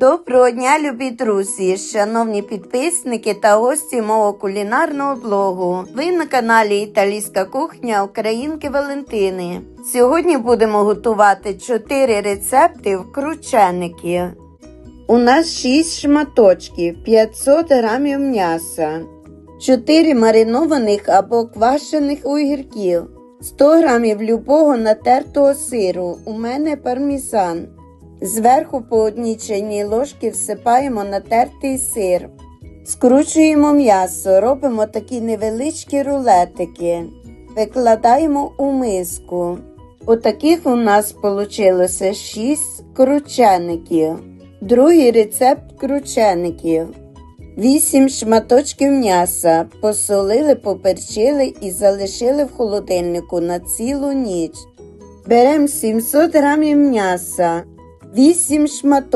Доброго дня, любі друзі, шановні підписники та гості мого кулінарного блогу. Ви на каналі Італійська кухня Українки Валентини. Сьогодні будемо готувати 4 рецепти вкрученики. У нас 6 шматочків, 500 грамів м'яса, 4 маринованих або квашених огірків, 100 грамів любого натертого сиру. У мене пармізан. Зверху по одній чайній ложці всипаємо натертий сир. Скручуємо м'ясо, робимо такі невеличкі рулетики. Викладаємо у миску. Отаких у нас вийшло 6 кручеників. Другий рецепт кручеників. 8 шматочків м'яса посолили, поперчили і залишили в холодильнику на цілу ніч. Беремо 700 грамів м'яса, 8 шматочків.